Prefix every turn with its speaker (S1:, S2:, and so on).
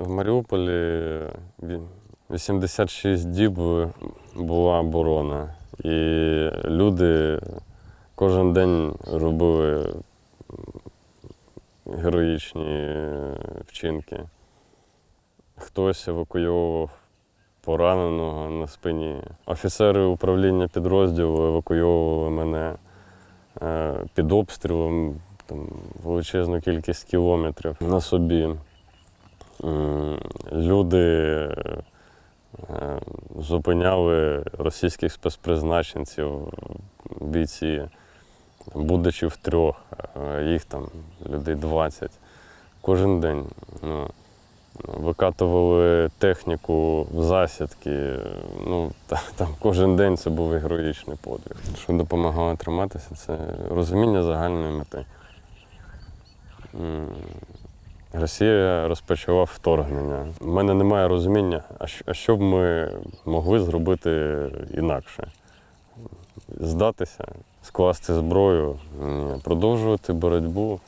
S1: В Маріуполі 86 діб була оборона. І люди кожен день робили героїчні вчинки. Хтось евакуйовував пораненого на спині. Офіцери управління підрозділу евакуйовували мене е, під обстрілом там, величезну кількість кілометрів на собі. Люди е, зупиняли російських спецпризначенців, бійці, будучи в трьох, їх там людей 20 кожен день. Ну, викатували техніку в засідки. Ну, та, там кожен день це був героїчний подвиг. Що допомагало триматися, це розуміння загальної мети. Росія розпочала вторгнення. У мене немає розуміння, а що, б ми могли зробити інакше. Здатися, скласти зброю, продовжувати боротьбу.